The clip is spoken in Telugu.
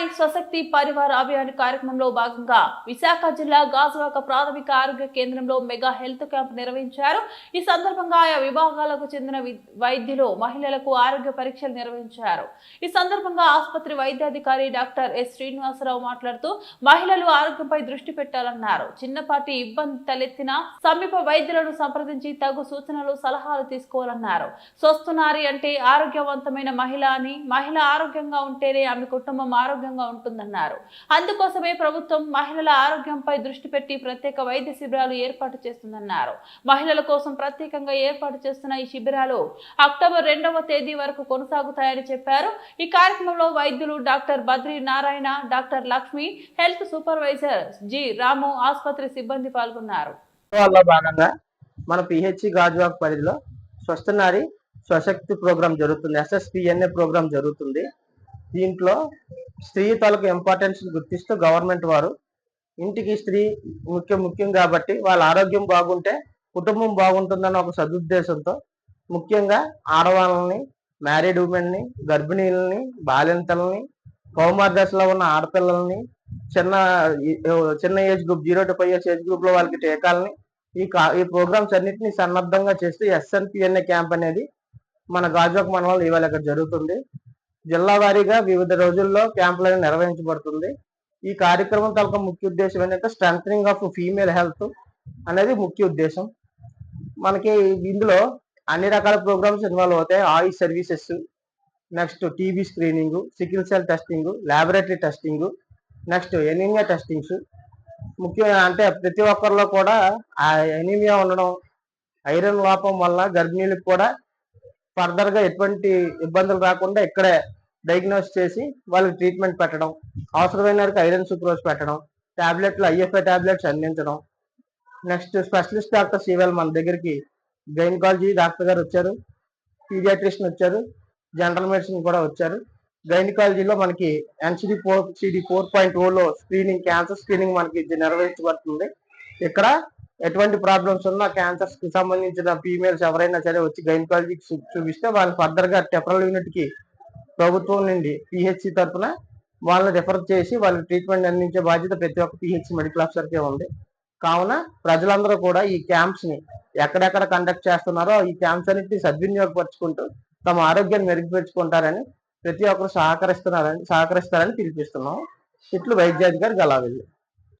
స్వస్థ స్వశక్తి పరివార అభియాన్ కార్యక్రమంలో భాగంగా విశాఖ జిల్లా గాజువాక ప్రాథమిక ఆరోగ్య కేంద్రంలో మెగా హెల్త్ క్యాంప్ నిర్వహించారు. ఈ సందర్భంగా ఆయా విభాగాలకు చెందిన వైద్యులు మహిళలకు ఆరోగ్య పరీక్షలు నిర్వహించారు. ఈ సందర్భంగా ఆసుపత్రి వైద్యాధికారి డాక్టర్ ఎస్ శ్రీనివాసరావు మాట్లాడుతూ మహిళలు ఆరోగ్యంపై దృష్టి పెట్టాలన్నారు. చిన్నపాటి ఇబ్బంది తలెత్తినా సమీప వైద్యులను సంప్రదించి తగు సూచనలు సలహాలు తీసుకోవాలన్నారు. స్వస్తునారి అంటే ఆరోగ్యవంతమైన మహిళ అని మహిళ ఆరోగ్యంగా ఉంటేనే ఆమె కుటుంబం ఆరోగ్యంగా ఉంటుందన్నారు. అందుకోసమే ప్రభుత్వం మహిళల ఆరోగ్యంపై దృష్టి పెట్టి ప్రత్యేక వైద్య శిబిరాలు ఏర్పాటు చేస్తుందన్నారు. మహిళల కోసం ప్రత్యేకంగా ఏర్పాటు చేస్తున్న ఈ శిబిరాలు అక్టోబర్ రెండవ తేదీ వరకు కొనసాగుతాయని చెప్పారు. ఈ కార్యక్రమంలో వైద్యులు doctor Badri Narayana doctor Lakshmi health supervisor G Ramu ఆసుపత్రి సిబ్బంది పాల్గొన్నారు. భాగంగా మన పిహెచ్సి గాజువాక్ పరిధిలో స్వస్థ నారి స్వశక్తి ప్రోగ్రాం జరుగుతుంది. ఎస్ఎస్పిఎన్ఏ ప్రోగ్రాం జరుగుతుంది. దీంట్లో స్త్రీ తాలూకు ఇంపార్టెన్స్ గుర్తిస్తూ గవర్నమెంట్ వారు ఇంటికి స్త్రీ ముఖ్యం ముఖ్యం కాబట్టి వాళ్ళ ఆరోగ్యం బాగుంటే కుటుంబం బాగుంటుందన్న ఒక సదుద్దేశంతో ముఖ్యంగా ఆడవాళ్ళని మ్యారీడ్ ఉమెన్ని గర్భిణీలని బాలింతలని కౌమార్ దశలో ఉన్న ఆడపిల్లల్ని చిన్న చిన్న age group zero to five years age గ్రూప్లో వాళ్ళకి టీకాలని ఈ కా- ఈ ప్రోగ్రామ్స్ అన్నిటిని సన్నద్ధంగా చేస్తూ ఎస్ఎన్పిఎన్ఏ క్యాంప్ అనేది మన గాజువాక మండలంలో ఇవాళ ఇక్కడ జరుగుతుంది. జిల్లా వారీగా వివిధ రోజుల్లో క్యాంపులను నిర్వహించబడుతుంది. ఈ కార్యక్రమం తలక ముఖ్య ఉద్దేశం ఏంటంటే స్ట్రెంగ్ ఆఫ్ ఫీమేల్ హెల్త్ అనేది ముఖ్య ఉద్దేశం. మనకి ఇందులో అన్ని రకాల ప్రోగ్రామ్స్ ఇన్వాల్వ్ అవుతాయి. Oil services next TB screening sickle cell testing laboratory testing next anaemia testings ముఖ్యంగా అంటే ప్రతి ఒక్కరిలో కూడా ఆ ఎనీమియా ఉండడం ఐరన్ లోపం వల్ల గర్భిణీలకు కూడా ఫర్దర్గా ఎటువంటి ఇబ్బందులు రాకుండా ఇక్కడే డయాగ్నోస్ చేసి వాళ్ళకి ట్రీట్మెంట్ పెట్టడం అవసరమైన ఐరన్ సుక్రోజ్ పెట్టడం టాబ్లెట్లు ఐఎఫ్ఐ టాబ్లెట్స్ అందించడం. నెక్స్ట్ స్పెషలిస్ట్ డాక్టర్స్ ఇవాళ మన దగ్గరికి గైనకాలజీ డాక్టర్ గారు వచ్చారు పీడియాట్రిషియన్ వచ్చారు జనరల్ మెడిసిన్ కూడా వచ్చారు. గైనకాలజీలో మనకి NCD four CD four point Ola screening cancer screening మనకి ఇది నిర్వహించబడుతుంది. ఇక్కడ ఎటువంటి ప్రాబ్లమ్స్ ఉన్నా క్యాన్సర్స్కి సంబంధించిన ఫీమేల్స్ ఎవరైనా సరే వచ్చి గైనకాలజీకి చూపిస్తే వాళ్ళు ఫర్దర్గా టెఫరల్ యూనిట్కి ప్రభుత్వం నుండి పిహెచ్సి తరఫున వాళ్ళని రిఫర్ చేసి వాళ్ళకి ట్రీట్మెంట్ అందించే బాధ్యత ప్రతి ఒక్క పిహెచ్సి మెడికల్ ఆఫీసర్ కే ఉంది. కావున ప్రజలందరూ కూడా ఈ క్యాంప్స్ని ఎక్కడెక్కడ కండక్ట్ చేస్తున్నారో ఈ క్యాంప్స్ అన్నిటిని సద్వినియోగపరుచుకుంటూ తమ ఆరోగ్యాన్ని మెరుగుపరుచుకుంటారని ప్రతి ఒక్కరు సహకరిస్తున్నారని సహకరిస్తారని పిలిపిస్తున్నాం. ఇట్లు వైద్యాధికారి గలావెల్లి